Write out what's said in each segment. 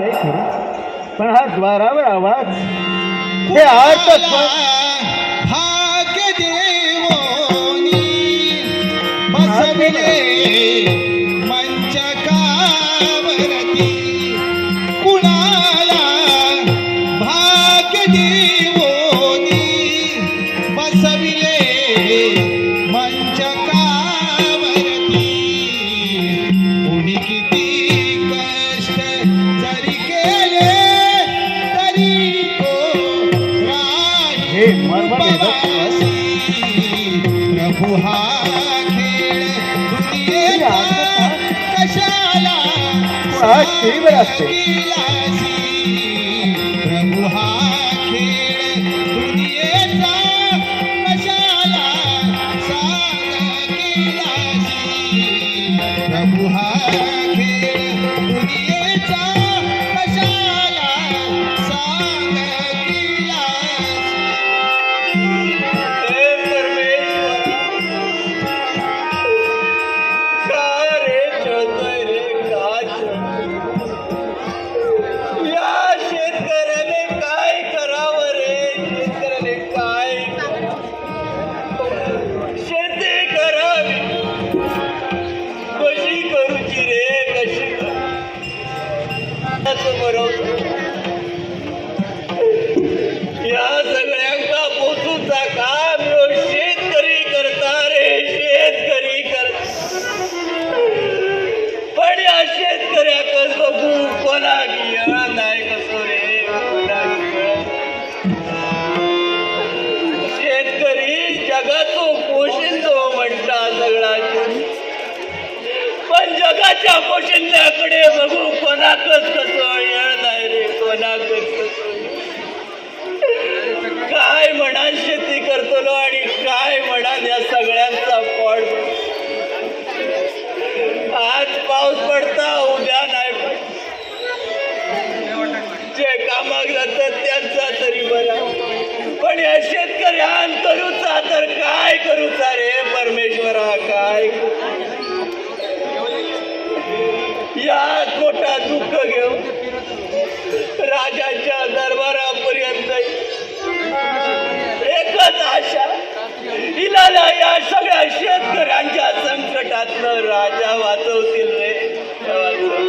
पण हा द्वारावर आवाज. हे आर्त भाग्य देवोनी बसविले हा टीव्हीवर असते. Yeah. हिला या सगळ्या शेतकऱ्यांच्या संकटातनं राजा वाचवतील रे.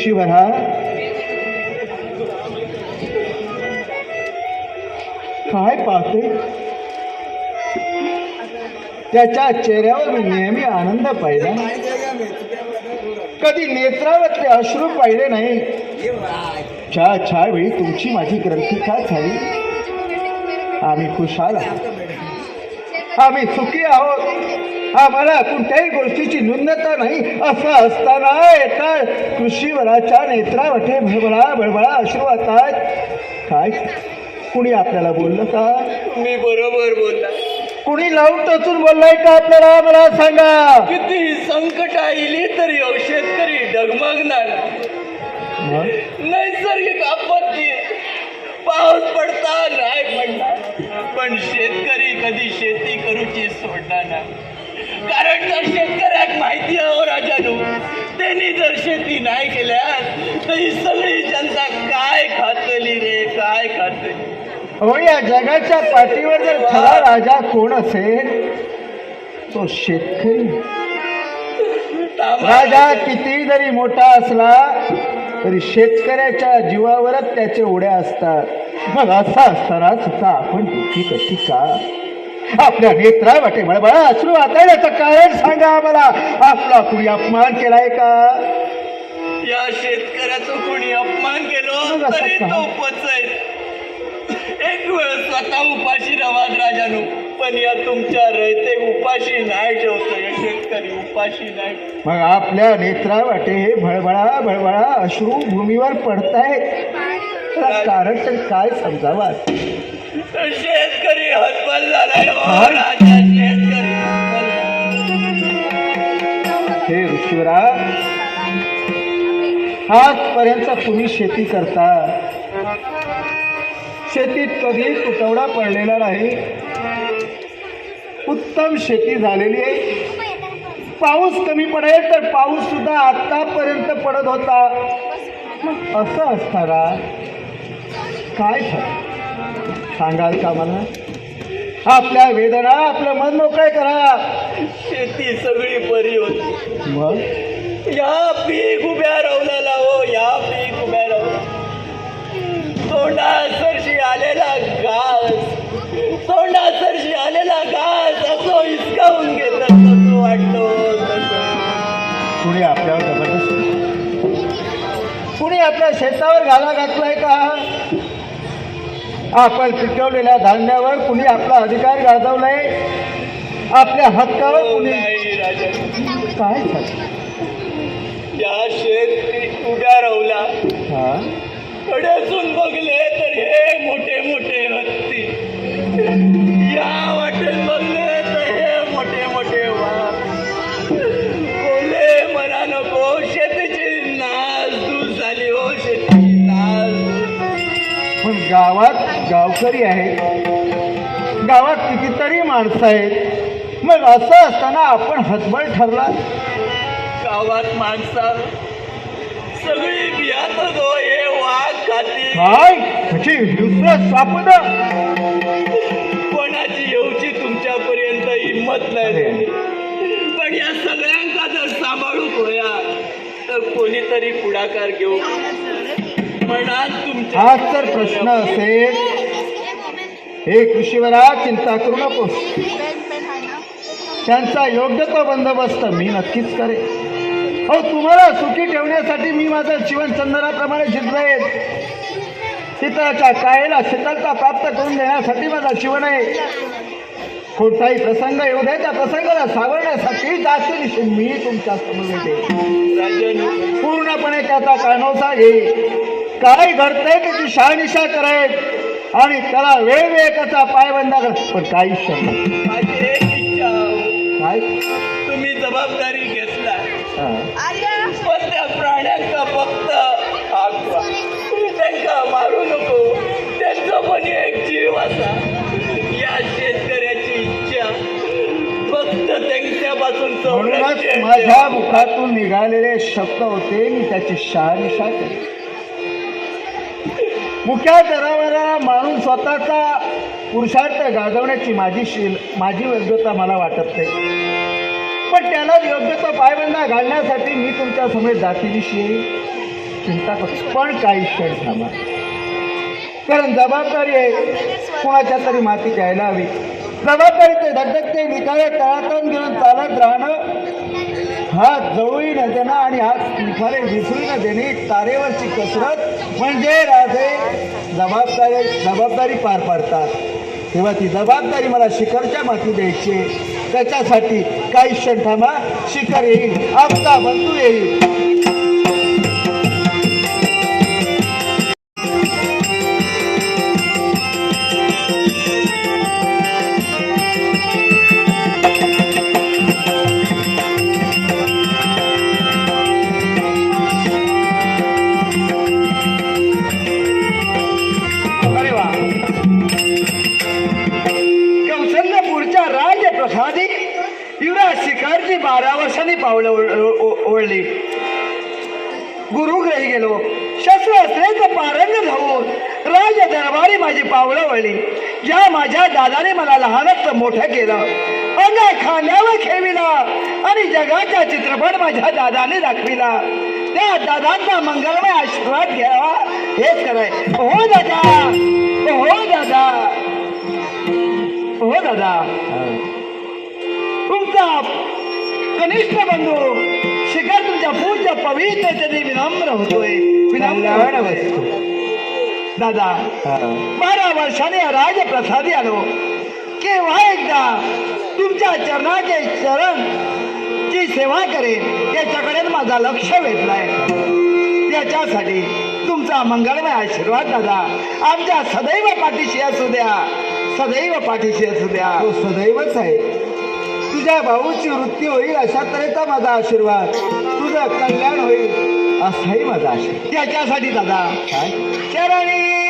हे कृषीवरा काय पाहते? त्याच्या चेहऱ्यावर मी नेहमी आनंद पाहिला. कधी नेत्रावरचे अश्रू पाहिले नाही. छा छा वेळी तुमची माझी ग्रंथी काय झाली आम्ही खुशाल आहोत आम्ही सुखी आहोत. आम्हाला कोणत्याही गोष्टीची न्यूनता नाही. असं असताना एका कृषीवराच्या नेत्रावठे भळबळा बळबळा अश्रू आहेत. काय? कुणी आपल्याला बोललं का? तुम्ही बरोबर बोलला. कुणी लावून टचून बोललाय का आपल्याला? मला सांगा. किती संकट आली तरी शेतकरी डगमगणार. मग? नैसर्गिक आपत्ती. पाऊस पडता नाही पडणार. पण शेतकरी कधी शेती करूची सोडणार नाही कारण जर शेतकऱ्याक माहिती आहे राजानू त्यांनी जर शेती नाही केल्यास तर ही सगळी जनता काय खातली रे काय खातली? हो या जगाच्या पाठीवर जर खरा राजा कोण असेल तो शेतकरी. राजा किती जरी मोठा असला तरी शेतकऱ्याच्या जीवावरच त्याचे उड्या असतात. मग असं असताना सुद्धा आपण दुःखी कशी का? आपल्या नेत्रावाटे बळबळा अश्रू वाटायचं कारण सांगा आम्हाला. आपला कुणी अपमान केलाय का? या शेतकऱ्याचा कोणी अपमान केलो? तरी? तो पचय एक वेळ स्वतः उपाशी रवाद राजानो पण या तुमच्या रयते उपाशी नाही ठेवतो या शेतकरी उपाशी नाही. मग आपल्या नेत्रावाटे हे भळभळा भळभळा अश्रू भूमीवर पडतायत. त्याला कारण तर काय समजावा? शेतकरी हतबल झालाय हो? राजा शेतकरी. हे ऋषीवरा आजपर्यंत तुम्ही शेती करता. शेतीत कधी तुटवडा पडलेला नाही. उत्तम शेती झालेली आहे. पाऊस कमी पडेल तर पाऊस सुद्धा आतापर्यंत पडत होता. असं असताना काय सांगाल का मला? आपल्या वेदना आपलं मन मोकळे करा. शेती सगळी बरी होती. मग? या पीक उभ्या रावला हो या पीक उभ्या रावला तोंडा सरशी आलेला घास. तोंडा सरशी आलेला घास असो हिसकावून घेतलं तसं वाटतो तसं. कुणी आपल्यावर जबरदस्त कुणी आपल्या शेतावर घाला घातलाय का? आपण पिकवलेल्या धान्यावर कुणी आपला अधिकार गाजवलाय? आपल्या हक्कावर कुणी काय शेत उभ्या रावला हा? कडेसून बघले तर हे मोठे मोठे हत्ती या वाटेत बघले तर हे मोठे मोठे बोले म्हणा नको शेतीची नास दूर झाली हो शेतीची नास पण गावात गावकरी आहेत. गावात कितीतरी माणसं आहेत. मग असं असताना आपण हतबल ठरला गावात माणसा. सगळी बियातच हो हे वाघ खाती. काय म्हणजे दुसरं सापड? कोणाची येऊची तुमच्यापर्यंत हिंमत नाही. पण या सगळ्यांका जर सांभाळू होया तर कोणीतरी पुढाकार घेऊ. मनात तुमच्या हाच तर प्रश्न असेल. हे कृषीवरा चिंता करू नकोस. त्यांचा योग्य तो बंदोबस्त मी नक्कीच करेन. हो तुम्हाला सुखी ठेवण्यासाठी मी माझं जीवन चंदनाप्रमाणे आहे शीतळाच्या कायेला शीतलता प्राप्त करून देण्यासाठी माझा जीवन आहे. कोणताही प्रसंग येऊ दे त्या प्रसंगाला सावरण्यासाठी जाती मी तुमच्यासमोर येते. पूर्णपणे त्याचा कानोसा घे. काय घडतंय त्याची शहानिशा करायत आणि त्याला वेळवेळेचा पायबंदा कर. पण काही शब्द माझी एक इच्छा हो. काय? तुम्ही जबाबदारी घेतला. हा. पण त्या प्राण्यांका फक्त त्यांका मारू नको. त्यांचा पण एक जीव असा. या शेतकऱ्याची इच्छा. फक्त त्यांच्यापासून म्हणूनच संरक्षण माझ्या. मुखातून निघालेले शब्द होते मी त्याची शहानिशा केली मुख्या माणूस स्वतःचा पुरुषार्थ गाजवण्याची माझी शील माझी योग्यता मला वाटत नाही. पण त्याला योग्यता पायबंदा घालण्यासाठी मी तुमच्यासमोर जातीविषयी चिंता करतो पण काही क्षण थांबा. कारण जबाबदारी आहे कोणाच्या तरी माती घ्यायला हवी. जबाबदारीचे ते निकाले तळातून घेऊन चालत राहणं हात जवळी न देणं आणि हात निखारे विसरू न देणे तारेवरची कसरत म्हणजे राजे जबाबदारी जबाबदारी पार पाडतात. तेव्हा ती जबाबदारी मला शिखरच्या माती द्यायची. त्याच्यासाठी काही क्षण थांबा. शिखर येईल. आपला बंधू येईल. वळली ज्या माझ्या दादाने मला लहानच मोठं केलं. अंगा खांद्यावर खेळविला आणि जगाचा चित्रपट माझ्या दादाने दाखविला. त्या दादांचा मंगलमय आशीर्वाद घ्यावा. हेच कराय हो दादा. हो दादा. हो दादा. तुमचा कनिष्ठ बंधू शिखर तुमच्या पूज्य पवित्रतेने विनम्र होतोय. विनम्र दादा बारा वर्षाने राजप्रसादी आलो केव्हा एकदा तुमच्या चरणाचे चरण जी सेवा करेन त्याच्याकडे माझा लक्ष वेधलाय. त्याच्यासाठी तुमचा मंगळमय आशीर्वाद दादा. आमच्या सदैव पाठीशी असू द्या. सदैव पाठीशी असू द्या. तो सदैवच आहे. तुझ्या भाऊची वृत्ती होईल अशा तऱ्हेचा माझा आशीर्वाद. तुझं कल्याण होईल. असाही माझा आशीर्वाद त्याच्यासाठी दादा काय? चरणी!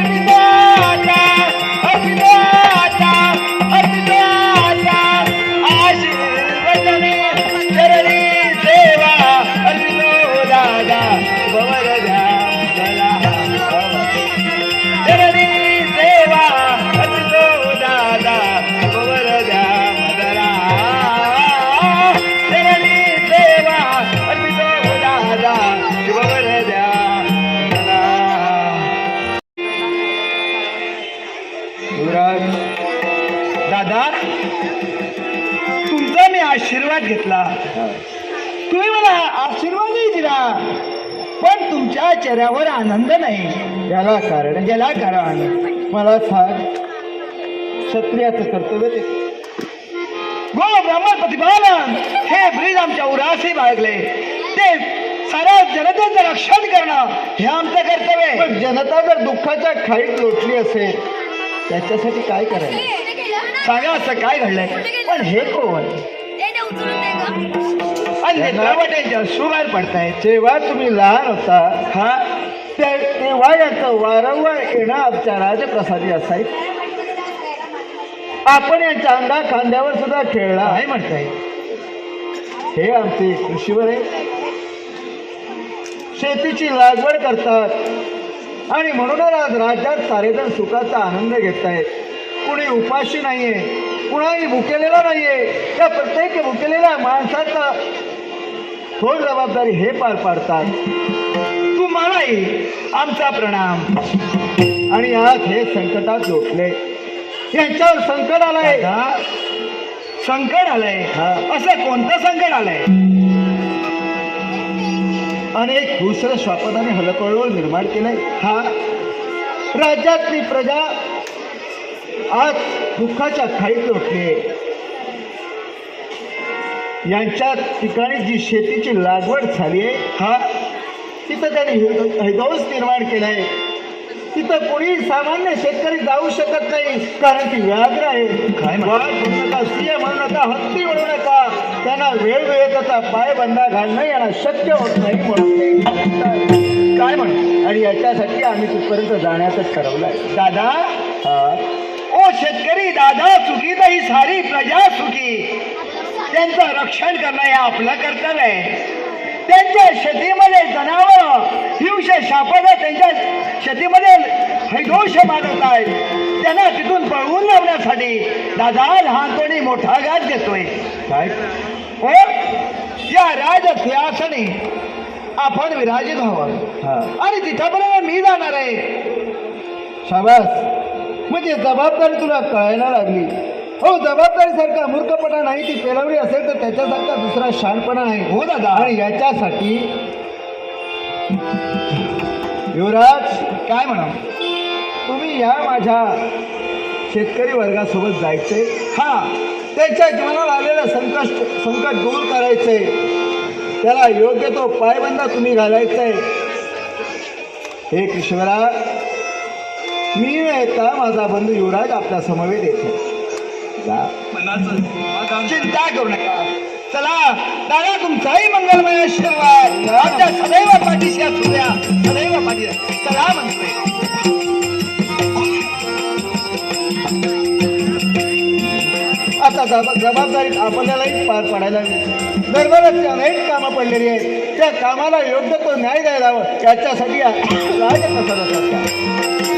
Thank you. युवराज दादा तुमचा मी आशीर्वाद घेतला. तुम्ही मला आशीर्वादही दिला. पण तुमच्या चेहऱ्यावर आनंद नाही. याला कारण याला कारण. मला सांग क्षत्रियाचं कर्तव्य ते गो ब्राह्मण प्रतिपालन हे ब्रीज आमच्या उराशी बाळगले. ते साऱ्या जनतेचं रक्षण करणं हे आमचं कर्तव्य आहे. जनता जर दुःखाच्या खाईत लोटली असेल त्याच्यासाठी काय करायचं? सांगा असं काय घडलंय? पण हे कोण? आणि नेत्रावट्यांच्या सुबाहेर पडताय. जेव्हा तुम्ही लहान होता हा तेव्हा याचं वारंवार येणं आमच्या राजप्रसादी असायचं. आपण यांच्या अंगा खांद्यावर सुद्धा खेळला आहे म्हणताय. हे आमचे कृषीवर आहे. शेतीची लागवड करतात. आणि म्हणूनच आज राज्यात सारेजण सुखाचा आनंद घेत आहेत कुणी उपाशी नाहीये कुणाही भुकेलेला नाहीये. त्या प्रत्येक भुकेलेल्या माणसाचा थोड जबाबदारी हे पार पाडतात. तुम्हालाही आमचा प्रणाम. आणि आज हे संकटात लोटले. यांच्यावर संकट आलंय. संकट आलंय. असं कोणतं संकट आलंय? अनेक दुसरं श्वापदाने हलकळोळ निर्माण केलंय. हा राज्यातली प्रजा आज दुःखाच्या खाईत लोटली यांच्या ठिकाणी जी शेतीची लागवड झाली आहे हा तिथं त्यांनी हिद- हैदोस निर्माण केलाय. तिथं कोणी सामान्य शेतकरी जाऊ शकत नाही कारण ती व्याघ्र आहे. काय म्हणू नका सिंह म्हणू नका हत्ती म्हणू नका. त्यांना वेळ वेळ त्याचा पाय बंदा घालणं यांना शक्य होत नाही म्हणून काय म्हण आणि याच्यासाठी आम्ही तिथपर्यंत जाण्याचं ठरवलं आहे. दादा ओ शेतकरी दादा सुखी तर ही सारी प्रजा सुखी त्यांचं रक्षण करणं हे आपलं कर्तव्य आहे. त्यांच्या शेतीमध्ये जनावर हिंश शापद त्यांच्या शेतीमध्ये हैदोष मागत आहेत. त्यांना तिथून पळवून लावण्यासाठी दादा लहानपणी मोठा घात देतोय काय? हो या राज सिंहासनी आपण विराजित व्हावं. आणि तिथपर्यंत मी जाणार आहे. शाबास. म्हणजे जबाबदारी तुला कळायला लागली. हो जबाबदारी सारखा मूर्खपणा नाही ती पेलवली असेल तर त्याच्यासारखा दुसरा शानपणा नाही. हो दादा. आणि याच्यासाठी युवराज. काय म्हणा तुम्ही या माझ्या शेतकरी वर्गासोबत जायचे हा. त्यांच्या जीवनात आलेलं संकट संकट दूर करायचे त्याला योग्य तो पायबंद तुम्ही घालायचंय. हे किशोरा मी येता माझा बंधू युवराज आपल्या समवेत येतो. चिंता करू नका. चला दादा तुमचाही मंगलमय आशीर्वाद. सदैव पाठीशी असू द्या. सदैव पाठीशी. चला म्हणतोय जबाबदारी आपल्यालाही पार पाडायला हवी. दरबाराची अनेक कामं पडलेली आहेत त्या कामाला योग्य तो न्याय द्यायला हवं याच्यासाठी राजप्रसादाचा